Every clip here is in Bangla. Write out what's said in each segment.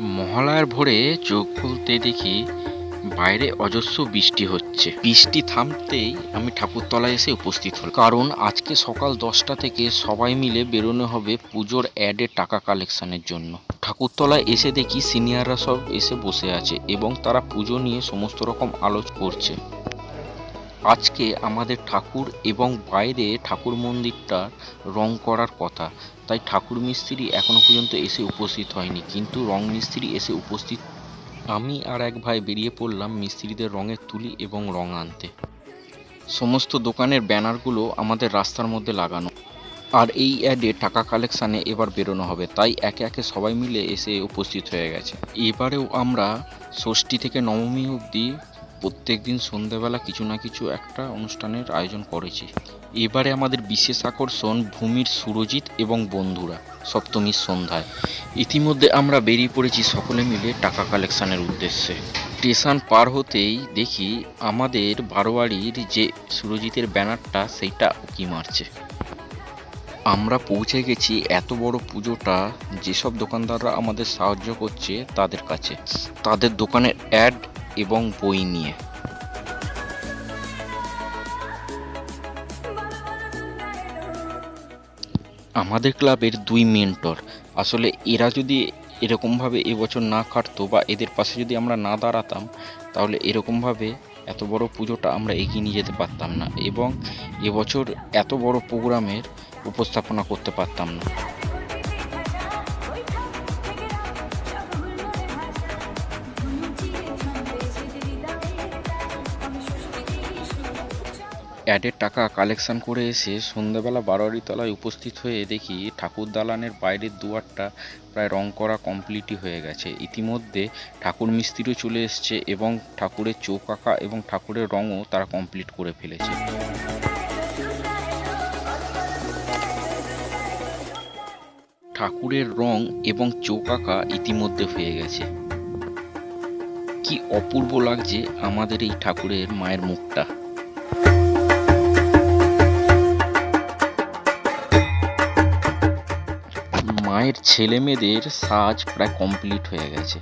মহালয়ার ভোরে চোখ খুলতে দেখি বাইরে অজস্র বৃষ্টি হচ্ছে। বৃষ্টি থামতেই আমি ঠাকুরতলায় এসে উপস্থিত হল কারণ আজকে সকাল দশটা থেকে সবাই মিলে বেরোনো হবে পুজোর অ্যাডে টাকা কালেকশনের জন্য। ঠাকুরতলায় এসে দেখি সিনিয়ররা সব এসে বসে আছে এবং তারা পুজো নিয়ে সমস্ত রকম আলোচ করছে। আজকে আমাদের ঠাকুর এবং বাইরে ঠাকুর মন্দিরটা রং করার কথা। তাই ঠাকুর মিস্ত্রি এখনও পর্যন্ত এসে উপস্থিত হয়নি। কিন্তু রং মিস্ত্রি এসে উপস্থিত। আমি আর এক ভাই বেরিয়ে পড়লাম মিস্ত্রিদের রঙের তুলি এবং রং আনতে। সমস্ত দোকানের ব্যানারগুলো আমাদের রাস্তার মধ্যে লাগানো। আর এই অ্যাডে টাকা কালেকশানে এবার বেরোনো হবে। তাই একে একে সবাই মিলে এসে উপস্থিত হয়ে গেছে। এবারেও আমরা ষষ্ঠী থেকে নবমী অবধি প্রত্যেক দিন সন্ধেবেলা কিছু না কিছু একটা অনুষ্ঠানের আয়োজন করেছি। এবারে আমাদের বিশেষ আকর্ষণ ভূমির সুরজিৎ এবং বন্ধুরা, সপ্তমীর সন্ধ্যায়। ইতিমধ্যে আমরা বেরিয়ে পড়েছি সকলে মিলে টাকা কালেকশানের উদ্দেশ্যে। স্টেশন পার হতেই দেখি আমাদের বারোয়ারির যে সুরজিতের ব্যানারটা, সেইটা উকি মারছে। আমরা পৌঁছে গেছি এত বড় পুজোটা, যেসব দোকানদাররা আমাদের সাহায্য করছে তাদের কাছে। তাদের দোকানের অ্যাড এবং বই নিয়ে। আমাদের ক্লাবের দুই মেন্টর আসলে এরা যদি এরকমভাবে এবছর না কাটতো বা এদের পাশে যদি আমরা না দাঁড়াতাম, তাহলে এরকমভাবে এত বড় পুজোটা আমরা এগিয়ে নিয়ে যেতে পারতাম না এবং এবছর এত বড় প্রোগ্রামের উপস্থাপনা করতে পারতাম না। অ্যাডের টাকা কালেকশন করে এসে সন্ধ্যাবেলা বারোয়ারি তলায় উপস্থিত হয়ে দেখি ঠাকুর দালানের বাইরের দুয়ারটা প্রায় রং করা কমপ্লিটই হয়ে গেছে। ইতিমধ্যে ঠাকুর মিস্ত্রিও চলে এসছে এবং ঠাকুরের চোখ আঁকা এবং ঠাকুরের রঙও তারা কমপ্লিট করে ফেলেছে। ঠাকুরের রং এবং চোখ আঁকা ইতিমধ্যে হয়ে গেছে। কি অপূর্ব লাগছে আমাদের এই ঠাকুরের মায়ের মুখটা। মায়ের ছেলে মেয়েদের সাজ প্রায় কমপ্লিট হয়ে গেছে।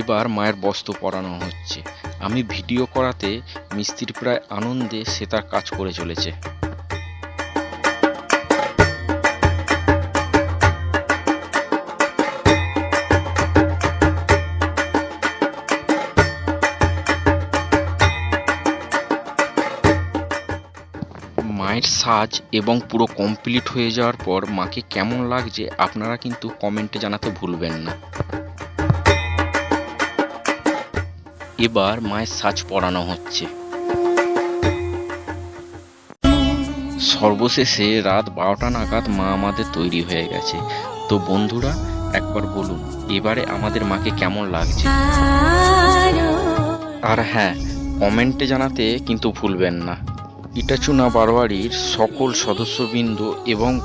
এবার মায়ের বস্ত্র পরানো হচ্ছে। আমি ভিডিও করাতে মিস্ত্রি প্রায় আনন্দে সে তার কাজ করে চলেছে। মায়ের সাজ এবং পুরো কমপ্লিট হয়ে যাওয়ার পর মাকে কেমন লাগছে আপনারা কিন্তু কমেন্টে জানাতে ভুলবেন না। এবার মায়ের সাজ পরানো হচ্ছে। সর্বশেষে রাত বারোটা নাগাদ মা আমাদের তৈরি হয়ে গেছে। তো বন্ধুরা একবার বলুন এবারে আমাদের মাকে কেমন লাগছে? আর। হ্যাঁ কমেন্টে জানাতে কিন্তু ভুলবেন না। ইটাচুনা বারোয়ারির সকল সদস্যবৃন্দ এবং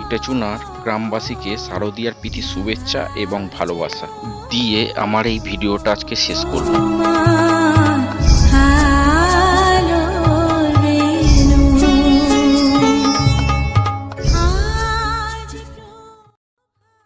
ইটাচুনার গ্রামবাসীকে শারদীয়ার প্রীতি, শুভেচ্ছা এবং ভালোবাসা দিয়ে আমার এই ভিডিওটা আজকে শেষ মা